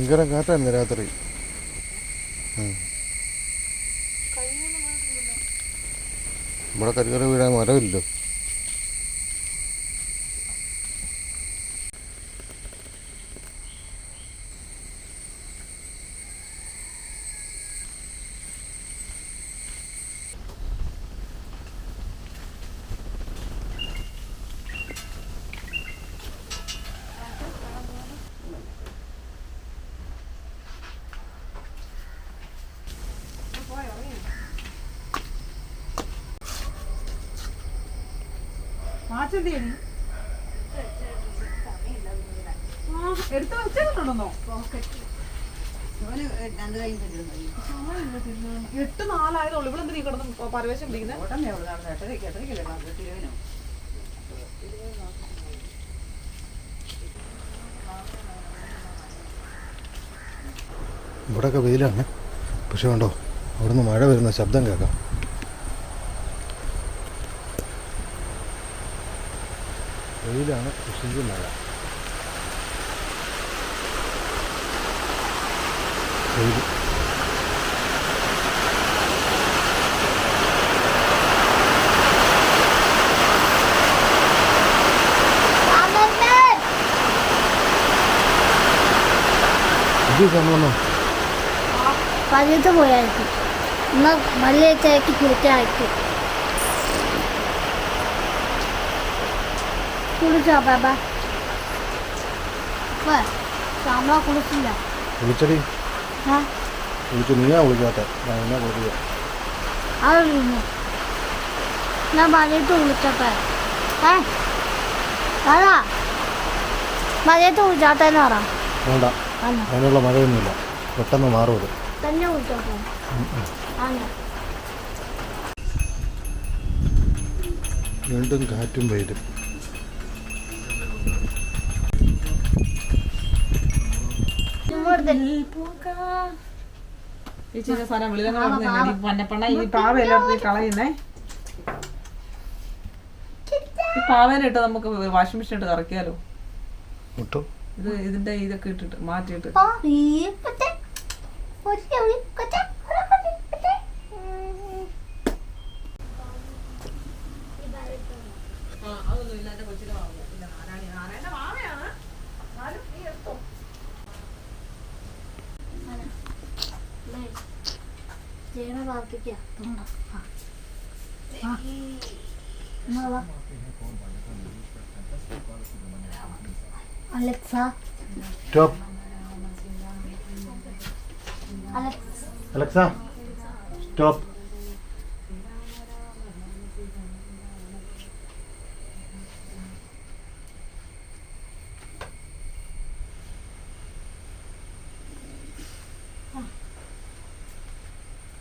ഭയങ്കര കാറ്റായിരുന്നു രാത്രി. ഇവിടെ കരികര വീഴാൻ മരമില്ലോ മാറ്റണ്ടേ നീ എടുത്ത് വെച്ചിട്ടുണ്ടോ എട്ട് നാലായതുള്ളൂ ഇവിടെ എന്തിനാ കിടന്ന് പരവേശം പിടിക്കുന്നത് ഇവിടെയൊക്കെ വെയിലാണ്. പക്ഷെ കണ്ടോ അവിടുന്ന് മഴ വരുന്ന ശബ്ദം കേൾക്കാം. വെയിലാണ് പക്ഷെങ്കിൽ മഴ. സംഭവം പതിനത്ത് പോയായിരിക്കും. എന്നാൽ മല്ലിയച്ചാക്കി കുളിച്ചായിരിക്കും കുളിച്ചോ ബാബ? സാമ്പാ കുളിച്ചില്ല. വിളിച്ചടി ആ വിളിച്ചു നീയാ വിളിക്കാത്ത. ഞാൻ എന്നാ വിളിക്കുക ഞാൻ മഴയത്ത് കുളിച്ചപ്പോ ഏ? അതാ. മഴയത്ത് കുളിച്ചാത്തേന്ന് പറ. വേണ്ട. അതിനുള്ള മഴയൊന്നുമില്ല. പെട്ടെന്ന് മാറും അത്. തന്നെ കുളിച്ചോട്ടെ ആണോ? വീണ്ടും കാറ്റും വെയിലും. ഈ ചിന്ന സാധനം വെളിയിലങ്ങ് വന്നു പന്നപ്പണ ഈ പാവ എല്ലായിടത്തും കളയുന്നേ. ഈ പാവേനെ ഇട്ട് നമുക്ക് വാഷിംഗ് മെഷീൻ ഇട്ട് കറക്കിയാലോ? ഇത് ഇതിന്റെ ഇതൊക്കെ ഇട്ടിട്ട് മാറ്റിയിട്ട്. ജയന പ്രാർത്ഥിക്കുക എന്നാ അലക്സ സ്റ്റോപ്പ് അലക്സ സ്റ്റോപ്പ്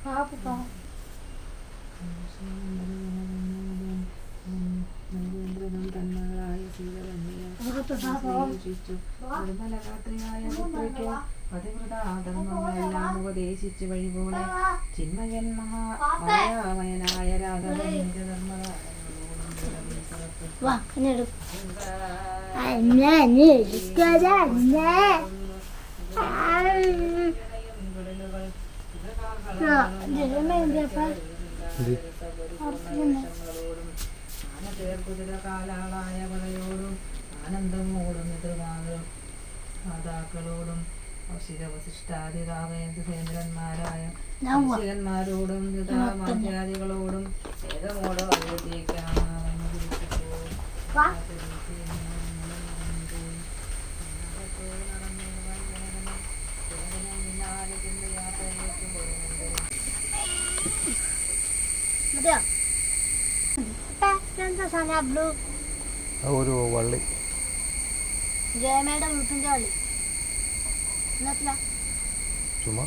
പാപ്പു പാ പാപ്പു പാപ്പു ഉപദേശിച്ചു വഴിപോലെ ചിന്മയൻ മഹാമയനായ പടയോടും ആനന്ദമോടും എതിർവാങ്ങലും മാതാക്കളോടും വാ. ശിഷ്യന്മാരോടും ധൃതാമാധ്യാദികളോടും ഏതമോടോ അയോധ്യക്കാണ് ഒരു വള്ളി ജയമയുടെ വീട്ടിന്റെ കളി. ചുമ്മാ.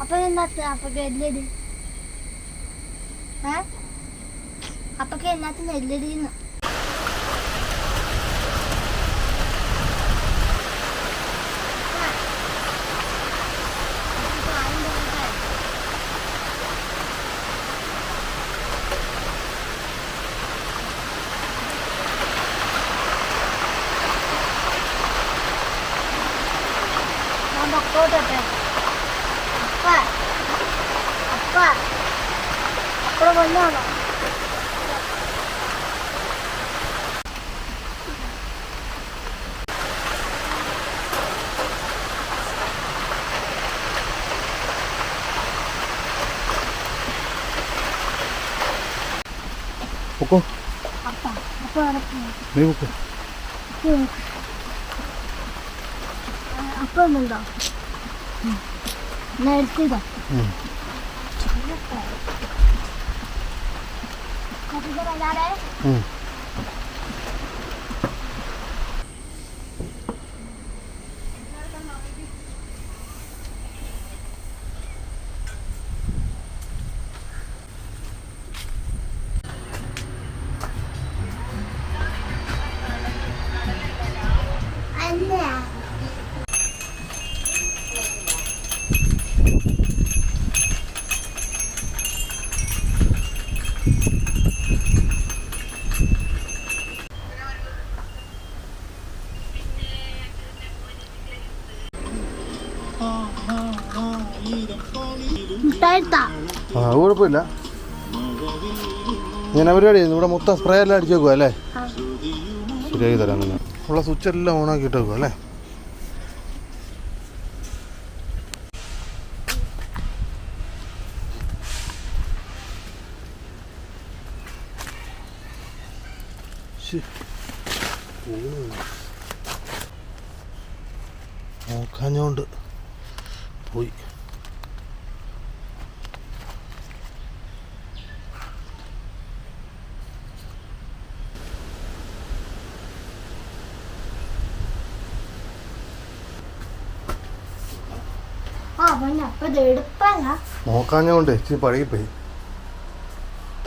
അപ്പൊ എന്നാത്തില്ല അപ്പൊക്കെ എല്ലടി ഏ? അപ്പൊക്കെ എന്നാത്തിന് എല്ലടിന്ന് പൊക്കോ. നീ പൊക്കോ. അപ്പ ഒന്നുണ്ടോ എടുത്തിതാ ഉം. വരാതെ ആ കുഴപ്പമില്ല. ഞാൻ പരിപാടി ഇവിടെ മൊത്തം സ്പ്രേ എല്ലാം അടിച്ചു വെക്കുക അല്ലേ? ശരിയാക്കി തരാം നിങ്ങൾ ഉള്ള സ്വിച്ച് എല്ലാം ഓണാക്കി വെക്കുക അല്ലേ ശ്ശി. ഊണ്. നോക്കാഞ്ഞോണ്ട് പോയി ആ പിന്നെ അപ്പൊ ഇത് എടുപ്പല്ല നോക്കാഞ്ഞോണ്ട് ഇച്ചിരി പഴകിപ്പോയി.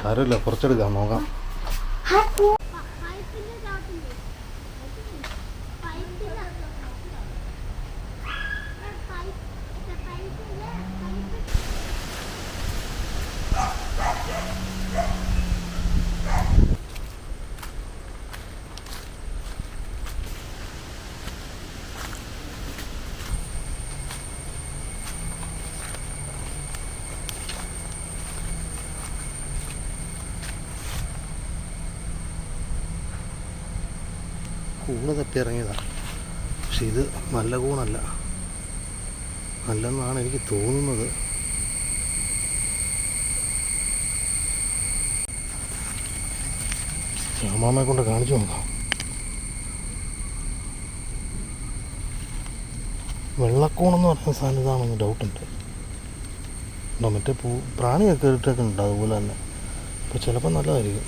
സാരമില്ല കുറച്ചെടുക്കാം നോക്കാം. കൂണ് തപ്പി ഇറങ്ങിയതാണ് പക്ഷെ ഇത് നല്ല കൂണല്ല. നല്ലെന്നാണ് എനിക്ക് തോന്നുന്നത്. ശ്യാമാമ്മയെ കൊണ്ട് കാണിച്ചു നോക്കാം. വെള്ളക്കൂണെന്ന് പറയുന്ന സാധനം ഇതാണെന്ന് ഡൗട്ടുണ്ട് മറ്റേ പൂ പ്രാണിയൊക്കെ ഇട്ടൊക്കെ ഉണ്ട്. അതുപോലെ തന്നെ. അപ്പോൾ ചിലപ്പോൾ നല്ലതായിരിക്കും.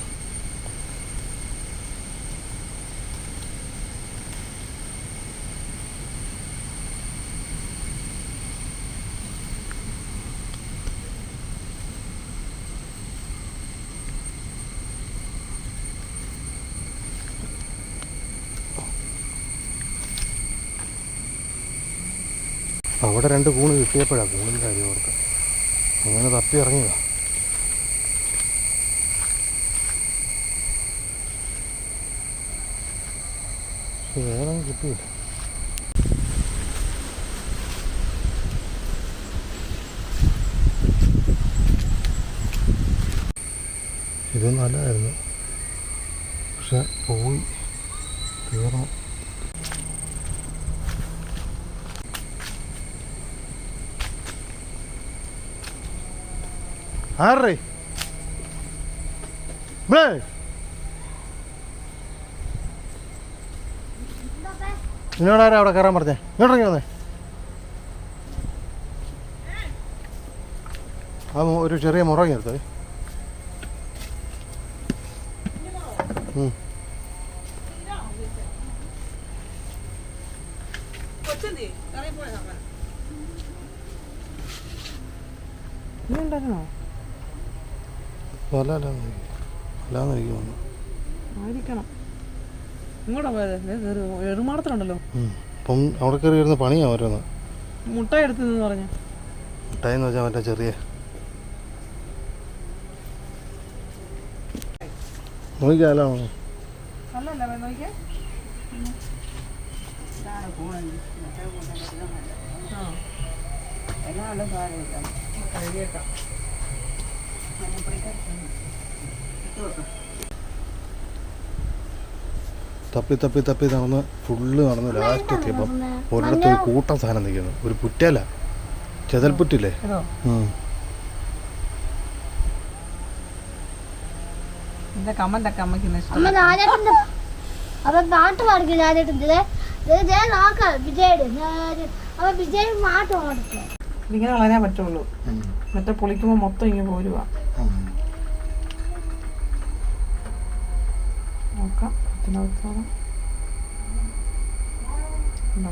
അവിടെ രണ്ട് കൂണ് കിട്ടിയപ്പോഴാണ് കൂണിന്റെ കാര്യം ഓർത്ത് അങ്ങനെ തപ്പി ഇറങ്ങിയതാ. വേറെ കിട്ടിയില്ല. ഇത് നല്ലതായിരുന്നു. പക്ഷെ പോയി തീർന്നു ആറേ ഇവിടെ നിന്നോട് ആരാ അവിടെ കയറാൻ പറഞ്ഞേ? ഇങ്ങോട്ട് ഇറങ്ങി വന്നേ. ആ ഒരു ചെറിയ മുറങ്ങി എടുത്തേ. അല്ല അല്ല അല്ലാന്ന് എനിക്ക് തോന്നുന്നു ആയിരിക്കണം ഇങ്ങോട്ടാ പോയത് എറുമാടത്തിലുണ്ടല്ലോ. അപ്പം അവിടെ കയറി വരുന്ന പണിയാ ഓരോന്ന്. മുട്ട എടുത്തെന്ന് പറഞ്ഞു? മിഠായി എന്ന് വെച്ചാൽ മറ്റേ ചെറിയ. നോക്കിയാലോ? നോക്കിയേ? ആ. കഴിയേക്കാം തപ്പി തപ്പി തപ്പി നടന്ന് ഫുള്ള് നടന്ന് ലാസ്റ്റ് എത്തിയപ്പം ഒരിടത്ത് ഒരു കൂട്ടം സാധനം നിൽക്കുന്നു. ഒരു പുറ്റല ചെതൽപുറ്റില്ലേ? അപ്പൊ പാട്ട് ഇങ്ങനെ വളരാൻ പറ്റുള്ളൂ. മറ്റേ പൊളിക്കുമ്പോ മൊത്തം ഇങ്ങനെ പോരുക നോക്കാം ഇതിനകത്തോളം ഉണ്ടോ?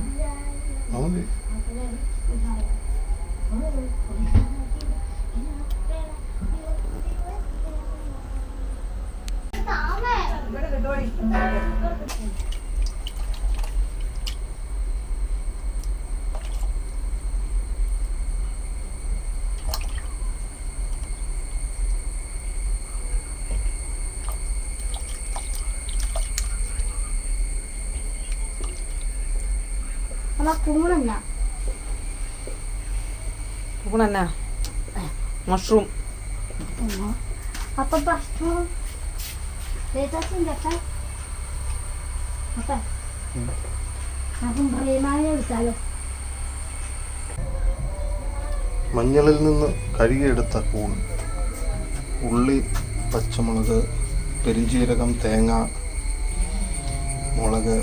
മഷ്റൂം അപ്പൊ ഭക്ഷണം മഞ്ഞളിൽ നിന്ന് കഴുകിയെടുത്ത കൂൺ ഉള്ളി പച്ചമുളക് പെരിഞ്ചീരകം തേങ്ങ മുളക്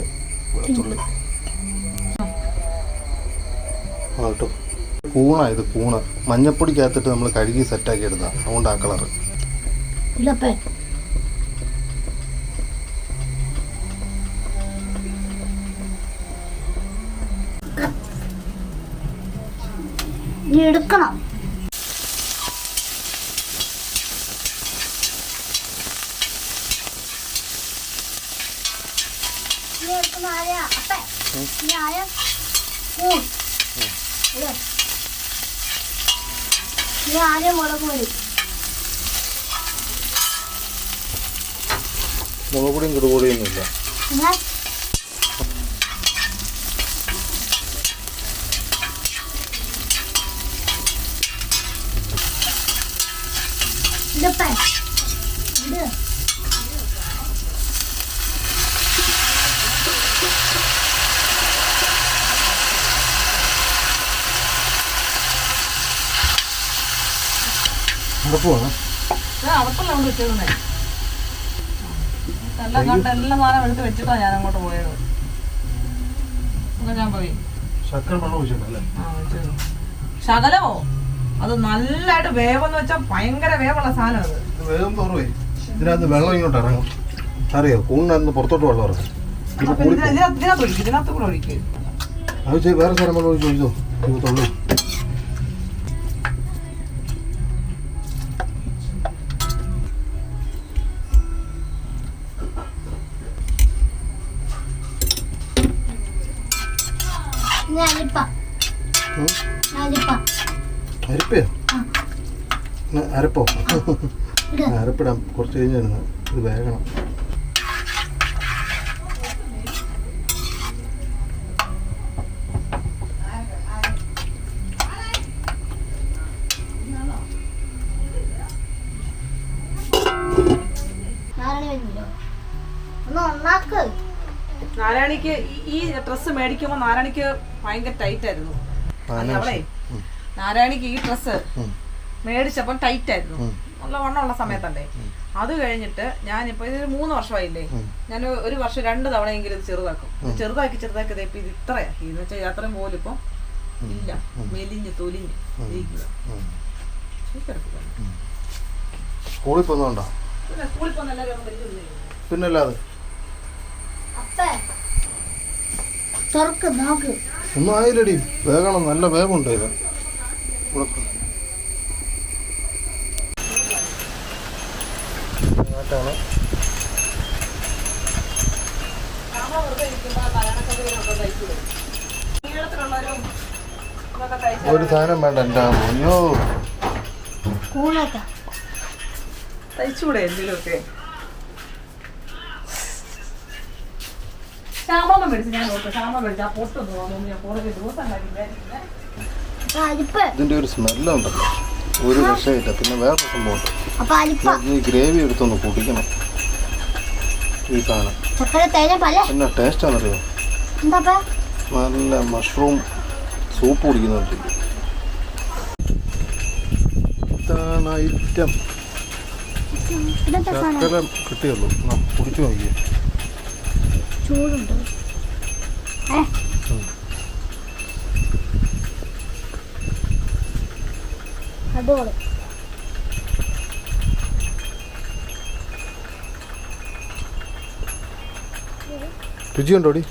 വെളുത്തുള്ളി. ആ കേട്ടോ കൂണാ ഇത് കൂണ് മഞ്ഞപ്പൊടിക്കകത്തിട്ട് നമ്മൾ കഴുകി സെറ്റാക്കി എടുത്താ. അതുകൊണ്ട് ആ കളറ്. ഇല്ലപ്പേ നീ എടുക്കണം. നീ എടുക്കുന്ന ആരെയാ? അപ്പേ നീ ആരെയാ ഊൺ അല്ലേ നീ ആരെയാ മുളക് പൊടി. മുളക് പൊടിയും കുറുപൊടിയൊന്നുമില്ല പിന്നെ ഇതപ്പേ ഇത് ഇവിടെ പോവാ ഇത് അകത്തല്ല കൊണ്ട് വെച്ചേക്കുന്നേ. എല്ലാം കണ്ട എല്ലാ സാധനം എടുത്ത് വെച്ചിട്ടാണ് ഞാൻ അങ്ങോട്ട് പോയത്. എന്നാ ഞാൻ പോയി. ശർക്കര വെള്ളം ഒഴിച്ചിട്ടല്ലേ ആ വെച്ചത് ശകലമോ? അത് നല്ലതായിട്ട് വേവെന്ന് വെച്ചാൽ ഭയങ്കര വേവുള്ള സാധനം അത്. ഇത് വേഗം തോറുവേ ഇതിനകത്ത് വെള്ളം ഇങ്ങോട്ട് ഇറങ്ങും. അറിയോ? കൂണിനകത്ത് പുറത്തോട്ട് വെള്ളം ഇറങ്ങും. ഇത് ഇതിനകത്ത് കൂടെ ഒഴിക്കും. അത് വേറെ സ്ഥലം വെള്ളം ഒഴിച്ച് ഒഴിച്ചോ ഇത് തൊള്ളു. കഴിഞ്ഞിരുന്നു ഇത് വേഗണം. ഒന്ന് ഒന്നാക്ക് നാരായണിക്ക് ഈ- ഡ്രസ് ഡ്രസ്സ് മേടിക്കുമ്പോൾ നാരായണിക്ക് ഭയങ്കര ടൈറ്റ് ആയിരുന്നു. അവളെ. നാരായണിക്ക് ഈ ഡ്രസ്സ് മേടിച്ചപ്പോ മേടിച്ചപ്പോൾ ടൈറ്റ് ആയിരുന്നു നല്ല വണ്ണമുള്ള സമയത്തല്ലേ? അത് കഴിഞ്ഞിട്ട് ഞാനിപ്പോ ഇത് മൂന്ന് വർഷമായില്ലേ. ഞാൻ ഒരു വർഷം രണ്ട് തവണയെങ്കിലും ഇത് ചെറുതാക്കും ചെറുതാക്കി ചെറുതാക്കി ഇപ്പൊ ഇത് ഇത്രയാക്കി എന്ന് വെച്ചാൽ അത്രയും പോലും ഇപ്പം ഇല്ല. മെലിഞ്ഞ് തൊലിഞ്ഞ് ഇരിക്കുക. സ്കൂളിൽ പോകുന്നുണ്ടോ പിന്നല്ലാതെ? അപ്പേ. തുറക്ക് നോക്ക്. ഒന്നും ആയില്ലടി. വേഗണം നല്ല വേഗമുണ്ട് ഇത് ഇവിടെ ഇങ്ങോട്ടാണ് നമ്മൾ വെറുതെ ഇരിക്കുമ്പോൾ ആ കല്യാണക്കഥയിലൊക്കെ തയ്ച്ചിടും നീളത്തിലുള്ളവരും ഇതൊക്കെ തയ്ച്ച് ഒരു സാധനം വേണ്ട എന്റെ അയ്യോ തയ്ച്ചൂടെ എന്തെങ്കിലുമൊക്കെ? മേടിച്ച് ഞാൻ നോക്കും ശ്യാമ മേടിച്ച് ആ പൊട്ടൊന്നും മമ്മി ഞാൻ ദിവസം ഇതിന്റെ ഒരു സ്മെല്ലുണ്ടല്ലോ ഒരു രക്ഷയില്ല പിന്നെ വേറെ സംഭവമുണ്ട് ഈ ഗ്രേവി എടുത്തൊന്ന് കുടിക്കണം. ഈ കാണാം. എന്നാ ടേസ്റ്റാണെന്നറിയോ എന്താ നല്ല മഷ്റൂം സൂപ്പ് കുടിക്കുന്നുണ്ട്. ഇതാണ് ഐറ്റം. ശർക്കര കിട്ടിയുള്ളൂ കുടിച്ചു നോക്കിയേ. ചൂടുണ്ട് ഏ അടിപൊളി. രുചിയുണ്ടോടി?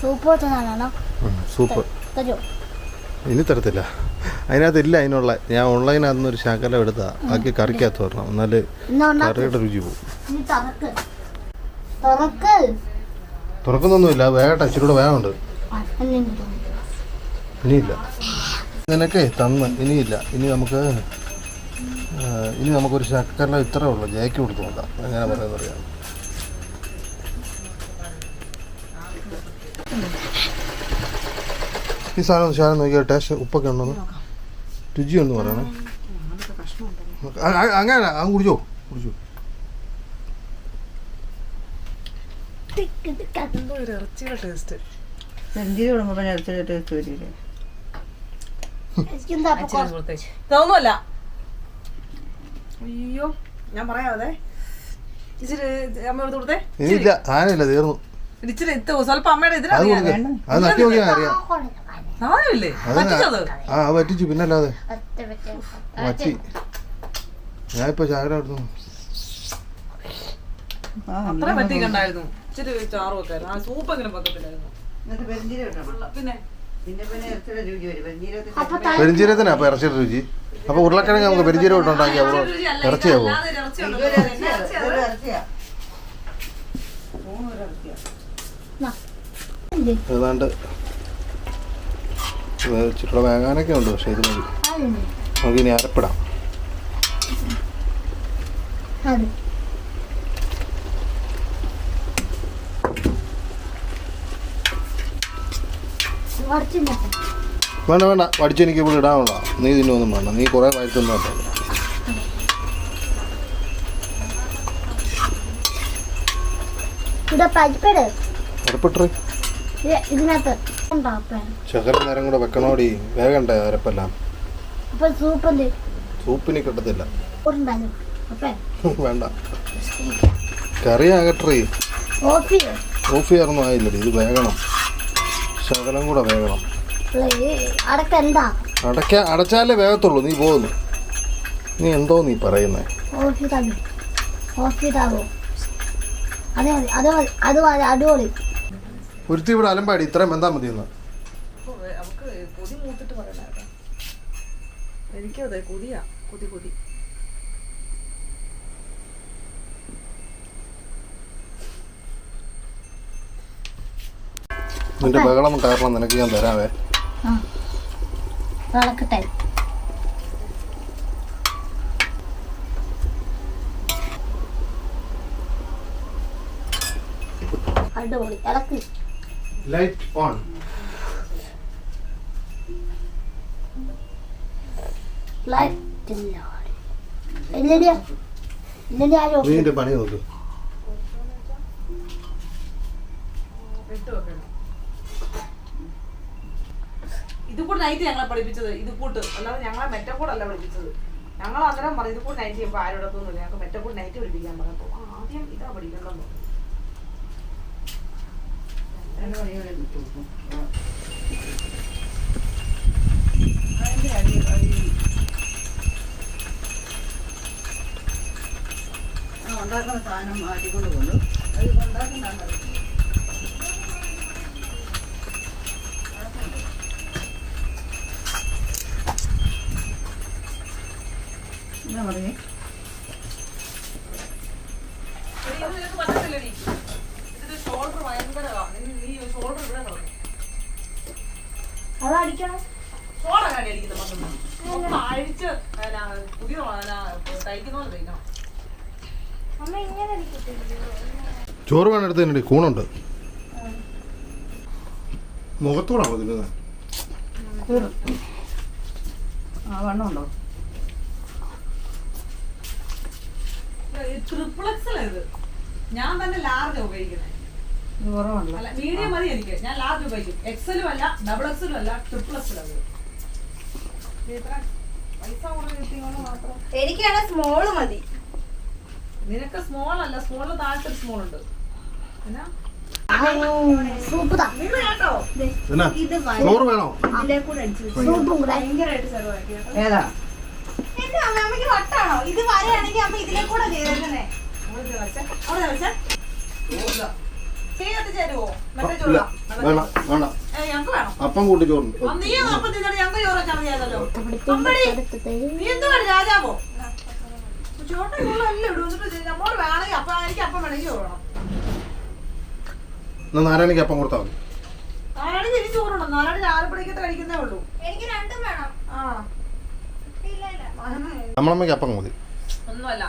സൂപ്പർ വെച്ചതാണോ സൂപ്പർ. തരൂ ഇനി തരത്തില്ല. അതിനകത്ത് ഇല്ല അതിനുള്ള. ഞാൻ ഓൺലൈനകത്ത് നിന്ന് ഒരു ശകലം എടുത്താ ബാക്കി കറിക്കകത്ത് വരണം. എന്നാൽ കറിയുടെ രുചി പോകും. തുറക്കുന്നൊന്നുമില്ല. വേഗട്ടെ ഇച്ചിരി കൂടെ വേഗമുണ്ട് ആ, എന്നെ ഇങ്ങ് തുറക്ക്. ഇനിയില്ല. നിനക്കേ തന്ന്. ഇനിയില്ല. ഇനി നമുക്ക് ഇനി നമുക്കൊരു ശക്കര ഇത്രേ ഉള്ളൂ. ജയക്ക് കൊടുത്തു നോക്കാം എങ്ങനെ പറയുന്നത് അറിയാം ഈ സാധനം ശാലം നോക്കിയാൽ ടേസ്റ്റ് ഉപ്പൊക്കെ ഉണ്ടെന്ന് രുചി ഒന്ന് പറയണേ. അങ്ങനെ അത് കുടിച്ചോ. കുടിച്ചോ. ഇറച്ചിയുടെ ടേസ്റ്റ് നെഞ്ചിരി പിന്നെ ഇറച്ചിയുടെ ടേസ്റ്റ് വരില്ലേ? ഇതൊന്നുമല്ല. അയ്യോ ഞാൻ പറയാതെ. ഇച്ചിരി അമ്മ എടുത്ത് കൊടുത്തേ. ഇല്ല സാധനമില്ല തീർന്നു. ഇച്ചിരി സ്വല്പം അമ്മയുടെ ഇതിലറിയാം പറ്റിച്ചു. പിന്നല്ലാതെ. ഒറ്റ ഞാൻ ചാകര എടുത്തു. ആ അത്ര പറ്റിക്കണ്ടായിരുന്നു ഇച്ചിരി ചാറും ഒക്കെ സൂപ്പ് പറ്റത്തില്ലായിരുന്നു ഇടണം പിന്നെ പെരിഞ്ചീരത്തിനാ അപ്പൊ ഇറച്ചിയുടെ രുചി? അപ്പൊ ഉരുളക്കിഴങ്ങ് നമുക്ക് പെരിഞ്ചീരം ഇട്ടുണ്ടാക്കി അപ്പോൾ ഇറച്ചിയാവോ? ഏതാണ്ട് ഇച്ചിരി വേങ്ങാനൊക്കെ ഉണ്ട് പക്ഷെ ഇത് മതി. നമുക്കിനി നമുക്ക് ഇനി അരപ്പിടാം. വേണ്ട വേണ്ട. പഠിച്ചെനിക്ക് ഇവിടെ ഇടാനുള്ള നീ ഇതിനൊന്നും വേണ്ട. നീ കുറേ വയറ്റൊന്നും വേണ്ട ഇവിടെ പരിപ്പിട്. അരപ്പിട്ടേ ഇത് ഇതിനകത്ത്. ഉണ്ടാക്കാൻ ശകല നേരം കൂടെ വെക്കണോടി. വേഗണ്ടേ അരപ്പെല്ലാം. സൂപ്പിന് കിട്ടത്തില്ല. വേണ്ട. കറി ആകട്ടെ. ഓഫ് ചെയ്യാറൊന്നും ആയില്ലടി. ഇത് വേഗണം ശകലം കൂടെ അടക്ക എന്താ? അടയ്ക്ക അടച്ചാലേ വേഗത്തുള്ളൂ. നീ പോകുന്നു. നീ എന്തോ നീ പറയുന്നേ. ഒരുത്തി ഇവിടെ അലമ്പാടി. ഇത്രയും എന്താ മതി എന്ന് ഓ, ഏ, അവക്ക് കൊതി മൂത്തിട്ട് പറയണ കേട്ടോ. എനിക്കും അതെ കൊതിയാ. കൊതി കൊതി. നിന്റെ ബഹളം കാരണം നിനക്ക് ഞാൻ തരാവേ. അടിപൊളി. ഇളക്ക് ലൈറ്റ് ഓൺ ലൈറ്റ് ഇല്ല. ഇല്ലടിയാ ഇല്ലടി ആരോ? നീ പണി നോക്ക്. ഇട്ട് വെക്കണം ഇത് കൂടെ നൈറ്റ് ഞങ്ങളെ പഠിപ്പിച്ചത് ഇത് കൂട്ട് അല്ലാതെ ഞങ്ങളെ മെറ്റക്കൂടല്ല പഠിപ്പിച്ചത് ഞങ്ങൾ അന്നേരം പറഞ്ഞു ഇത് കൂടെ നൈറ്റ് ചെയ്യുമ്പോൾ ആരും ഇടത്തൊന്നുമില്ല ഞങ്ങൾക്ക് മെറ്റക്കൂട് നൈറ്റ് പഠിപ്പിക്കാൻ പറഞ്ഞപ്പോൾ ആദ്യം ഇതാ ആ ഉണ്ടാക്കുന്ന സാധനം മാറ്റിക്കൊണ്ട് പോകുന്നു അത് ഉണ്ടാക്കുന്നതാണ് എന്നാ പറഞ്ഞേ എടി, ഇത് നിനക്ക് പറ്റത്തില്ലെടി. ഇതിന്റെ shoulder ഭയങ്കരവാ. നീ- നീ shoulder അതടിക്കണം അഴിച്ച് പുതിയ തയ്ക്കുന്ന പോലെ തയ്ക്കണം. ചോറ് വേണം എടുത്ത് തന്നെ കൂണുണ്ട്. മുഖത്തൂടാണോ തിന്നുന്നത്? ആ വണ്ണമുണ്ടോ? ട്രിപ്ലക്സിലാ ഇത്? ഞാൻ തന്നെ ലാർജ് ഉപയോഗിക്കുന്നത് ഇത് അല്ല മീഡിയം മതി എനിക്ക്. ഞാൻ ലാർജ് ഉപയോഗിക്കും. എക്സലും അല്ല ഡബിൾ എക്സലും അല്ല ട്രിപ്പിൾ എക്സലും അത് എനിക്കാണ് സ്മോൾ മതി. നിനക്ക് സ്മോൾ അല്ല സ്മോളിൽ താഴത്തെ സ്മോൾ ഉണ്ട്. എന്നാ? വേണോ? ഭയങ്കരമായിട്ട് ചെലവാക്കി. ഏതാ? അമ്മയ്ക്ക് വട്ടാണോ? ഇത് വരെയാണെങ്കിൽ അമ്മ ഇതിലെ കൂടെ ചെയ്തേക്കുന്നേ അപ്പം കൂട്ടി ചോറുണ്ട് രാജാവോ? ചോട്ട ചോളല്ല ഇടും എന്നിട്ട് നമ്മോട് വേണമെങ്കിൽ അപ്പം എനിക്ക് അപ്പം വേണമെങ്കിൽ എന്നാ നാരായണിക്ക് അപ്പം കൊടുത്താൽ മതി. നാരായണി തിരിച്ചു ചോറുണ്ടോ നാലാടി രാവിലെ കഴിക്കുന്നേ ഉള്ളൂ. എനിക്ക് രണ്ടും വേണം. ആ. നമ്മളമ്മയ്ക്ക് അപ്പം മതി. ഒന്നുമല്ല.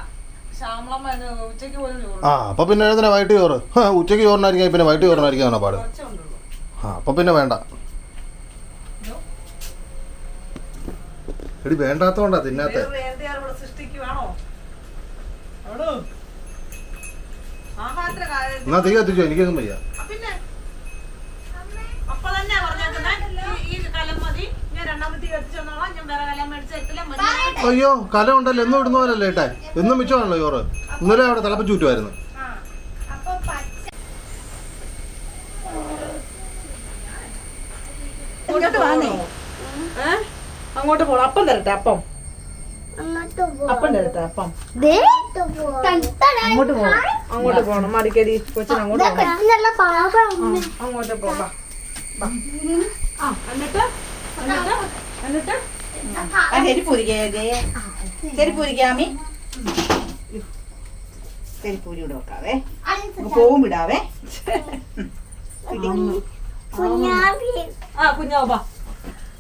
ശ്യാമളമ്മ ഉച്ചയ്ക്ക് പോലും ചോറ് ആ അപ്പം പിന്നെ എഴുതുന്ന വൈകിട്ട് ചോറ്? ഉച്ചയ്ക്ക് ചോറിനായിരിക്കും പിന്നെ വൈകിട്ട് ചോറിനായിരിക്കും പാട്. ആ അപ്പം പിന്നെ വേണ്ട. എടി വേണ്ടാത്തോണ്ടാ തിന്നാത്ത. എന്നാ തീ കത്തിച്ചോ എനിക്കൊന്നും വയ്യ ആ, പിന്നെ അപ്പൊ തന്നെ പറഞ്ഞേക്കുന്നേ ഈ കലം മതി ഞാൻ രണ്ടാമത്തെ കത്തിച്ചു തന്നോളാം ഞാൻ വേറെ കലം മേടിച്ച് എത്തില്ല മതി അയ്യോ കല ഉണ്ടല്ലോ എന്നും ഇടുന്ന പോലല്ലേ ഏട്ടാ എന്നും മിച്ചമാണല്ലോ ചോറ്. ഇന്നലെ അവിടെ തിളപ്പിച്ച് ചുറ്റുമായിരുന്നു അപ്പൊ പച്ച ഇങ്ങോട്ട് വാന്നേ. ഏ? അങ്ങോട്ട് പോണം. അപ്പം തരട്ടെ അപ്പം. അങ്ങോട്ട് അപ്പം തരട്ടെ അപ്പം. അങ്ങോട്ട് പോണം. അങ്ങോട്ട് പോണം. മടിക്കരി കൊച്ചിന് അങ്ങോട്ട് പോണം. അങ്ങോട്ട് പോകാം. എന്നിട്ട്? എന്നിട്ട്? എന്നിട്ട്? ആ ചെരിപ്പൂരിക്കേ ചെരിപ്പൂരിക്കാമി ചെരിപ്പൂരി ഇവിടെ വെക്കാവേ. പോവും വിടാവേ. കുഞ്ഞാവി ആ കുഞ്ഞാവ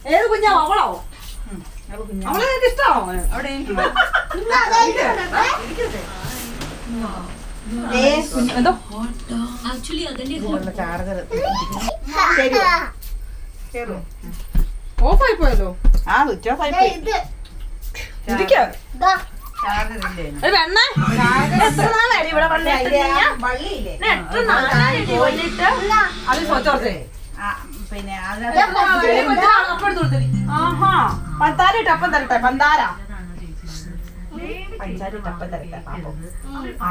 ഏത് കുഞ്ഞാവ? അവളാവോ അവളെ നിനക്ക് ഇഷ്ടമാണോ? അവിടെ എന്തോ? ചാർജർ പോയല്ലോ ആ സ്വിച്ച് ഓഫ് ആയി പോയി. ഇരിക്കോ? പെണ്ണ. എത്ര നാളായി ഇവിടെ വന്നിട്ട്? ചോദിച്ചോർത്തേ ആ, പിന്നെ പന്താര ഇട്ട് അപ്പം തരട്ടെ പന്താര. പഞ്ചാര അപ്പം തരട്ടെ പാപ്പം. ആ.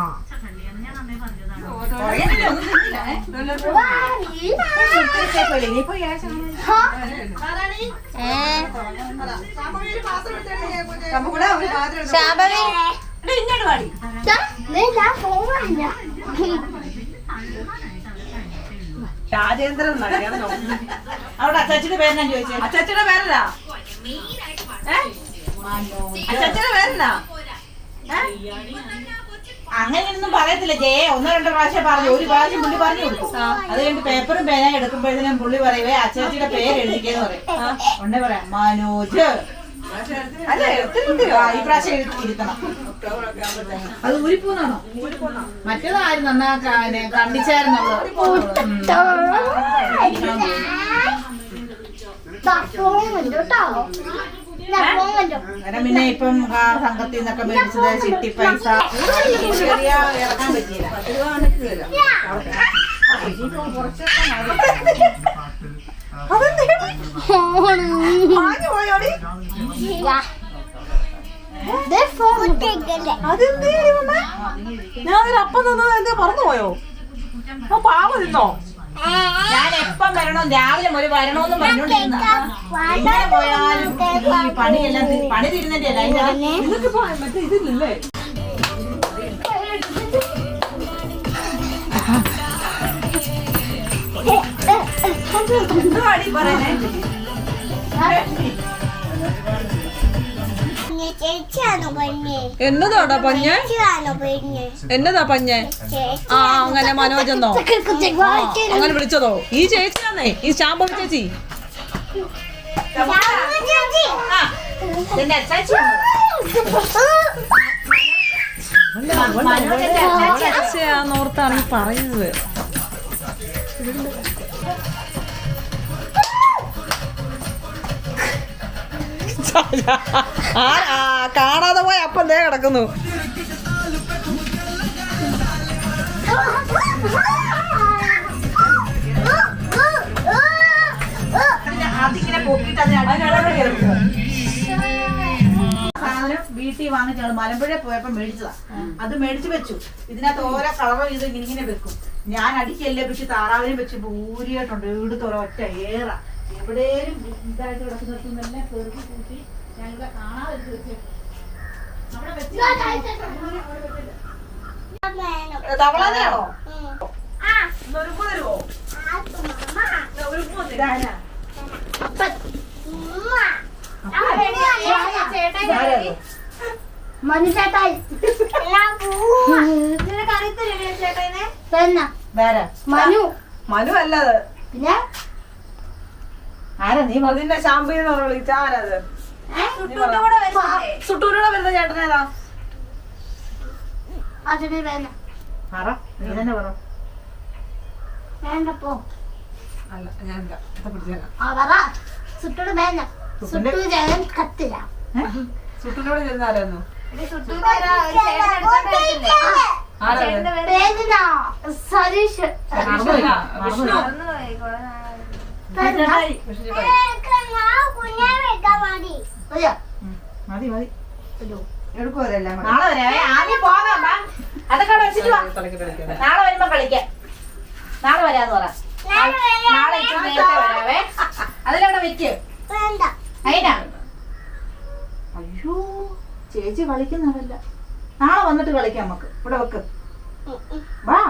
ഇങ്ങോട്ട് പാടി. രാജേന്ദ്രൻ അവിടെ അച്ചാച്ചിയുടെ പേരെന്നാ ഞാൻ അച്ചാച്ചിയുടെ അച്ചച്ചയുടെ പേരല്ല ഏ? അച്ചച്ചയുടെ പേരല്ല അങ്ങനെയൊന്നും പറയത്തില്ല ജയ ഒന്നോ രണ്ടോ പ്രാവശ്യം പറഞ്ഞു ഒരു പ്രാവശ്യം പുള്ളി പറഞ്ഞു കൊടുക്കും അത് കഴിഞ്ഞ് പേപ്പറും പേന എടുക്കുമ്പോഴത്തേനും പുള്ളി പറയുവേ അച്ചാച്ചിയുടെ പേര് എഴുതിക്കെന്ന് പറയും ഉണ്ടെ പറയാം മനോജ് അല്ല ഈ പ്രാവശ്യം എഴുതി ഇരുത്തണം അത് ഊരിപ്പോന്നാണോ മറ്റേതായിരുന്നു എന്നാ കണ്ടിച്ചായിരുന്നുള്ളൂ കേട്ടോ. അന്നേരം പിന്നെ ഇപ്പം ആ സംഘത്തിൽ നിന്നൊക്കെ മേടിച്ചത് ചിട്ടി പൈസ. ചെറിയ ഇറക്കാൻ പറ്റിയില്ല. ഫോൺ. ദാ. ദേ, ഫോൺ കണ്ടു. ഞാൻ അതിന് അപ്പം തന്നത് എന്തേ പറഞ്ഞു പോയോ പാവ നിന്നോ ഞാൻ എപ്പം വരണം രാവിലെ മുതൽ വരണോന്ന് പറഞ്ഞോണ്ടിരുന്ന എങ്ങനെ പോയാലും ഈ പണിയെല്ലാം തീ- പണി തീരുന്നതിന്റെ അല്ല അതിന്റെ ഇതൊക്കെ ഇപ്പൊ മറ്റേ ഇതില്ലേ എന്തുവാടി പഞ്ഞേ എന്നതാടാ പഞ്ഞ എന്നതാ പഞ്ഞ? ആ അങ്ങനെ മനോജെന്നോ? അങ്ങനെ വിളിച്ചതോ? ഈ ചേച്ചിയാന്നേ ഈ ശാമ്പവി ചേച്ചി. ഈ പറയുന്നത്. കാണാതെ പോയ അപ്പം ദേ കിടക്കുന്നു. വീട്ടിൽ വാങ്ങിച്ചാണ് മലമ്പുഴ പോയപ്പോ മേടിച്ചതാ. അത് മേടിച്ചു വെച്ചു. ഇതിനകത്ത് ഓരോ കളറും ഇത് ഇങ്ങനെ വെക്കും. ഞാൻ അടിക്കല്ലേ പക്ഷെ താറാവിനെ വെച്ച് ഭൂരിയായിട്ടുണ്ട്. വീട് തുറ ഒറ്റ ഏറ. എവിടെയും ഇതായിട്ട് കിടക്കുന്നിടത്തുനിന്നെല്ലാം പെറുക്കി കൂട്ടി ഞങ്ങളെ കാണാതെ വെച്ച് അവിടെ വെച്ച് തവളാതെയാണോ തരുമോ തരാനാ മനുഷ്യേട്ടായി മനു. അല്ലത് പിന്നെ? ആരാ നീ അതിന്റെ ഷാമ്പു എന്ന് പറഞ്ഞു വിളിച്ച ആരാത്? സുട്ടൂരോടെ വരുന്ന ചേട്ടനേതാ അതിന് വേണ്ട. പറ നീ തന്നെ പറ. വേണ്ടപ്പോ അല്ല ഞാൻ പറ. സുട്ടോട് വേണ്ട. സുട്ടു ജയൻ കത്തില്ല സുട്ടൂരോട് ചെന്ന ആരായിരുന്നു? വേദന മതി മതി നാളെ വരാവേ ആദ്യം പോകാം. അതൊക്കെ വെച്ചിട്ട് വാ. നാളെ വരുമ്പോ കളിക്കാം. നാളെ വരാന്ന് പറ. നാളെ ഇച്ചിരി നേരത്തെ വരാവേ. അതിലവിടെ വെക്ക്. അതിനാ അയ്യോ ചേച്ചി കളിക്കുന്നതല്ല. നാളെ വന്നിട്ട് കളിക്കാം നമുക്ക്. ഇവിടെ വെക്ക്. വാ.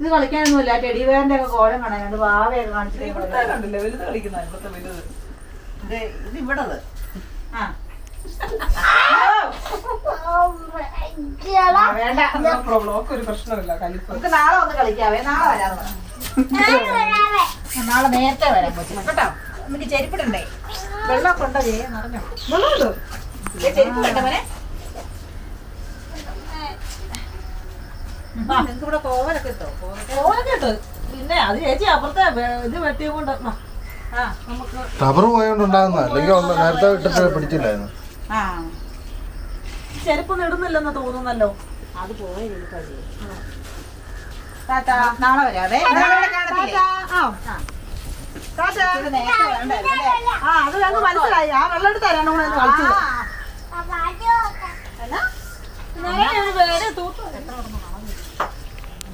ഇത് കളിക്കാനൊന്നുമില്ല. ടെഡിവേറിന്റെ ഒക്കെ കോലം കാണാൻ രണ്ട് വാവയൊക്കെ കാണിച്ചിട്ട് കണ്ടില്ല? വലുത് കളിക്കുന്ന ഇപ്പത്തെ വലുത്. ഇത് ഇവിടത്. ആ. വേണ്ട. പ്രോബ്ലം ഒക്കെ ഒരു പ്രശ്നമില്ല. കലിപ്പ് നമുക്ക് നാളെ ഒന്ന് കളിക്കാവേ നാളെ വരാവേ. നാളെ നേരത്തെ വരാൻ പറ്റും. കേട്ടോ? നമുക്ക് ചെരുപ്പിടണ്ടേ വെള്ളമൊക്കെ ഉണ്ടോ? ചെയ്യേ നിറഞ്ഞോ? വെള്ളമുണ്ടോ? ചെരുപ്പ് വേണ്ട മോനെ. നിങ്ങൾക്ക് ഇവിടെ കോവലൊക്കെ ഇട്ടോ ഓനൊക്കെ ഇട്ട് പിന്നെ അത് ചേച്ചി അപ്പുറത്തെ ഇത് വെട്ടിയ കൊണ്ട് ആ നമുക്ക് റബ്ബർ പോയോണ്ടുണ്ടാകുന്ന അല്ലെങ്കിൽ നേരത്തെ ഇട്ടിട്ട് പിടിച്ചില്ലായിരുന്നു ആ ചെരുപ്പൊന്നും ഇടുന്നില്ലെന്ന് തോന്നുന്നല്ലോ അത് പോയി ടാറ്റാ നാളെ വരാവേ? ആ അത് ഞങ്ങൾ മനസ്സിലായി ആ വെള്ളം എടുത്ത് തരാണ് കളിച്ചത്.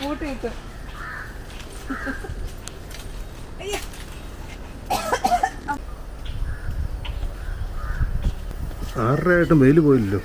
കൂട്ടിയിട്ട് ആറര ആയിട്ടും വെയിൽ പോയില്ലല്ലോ.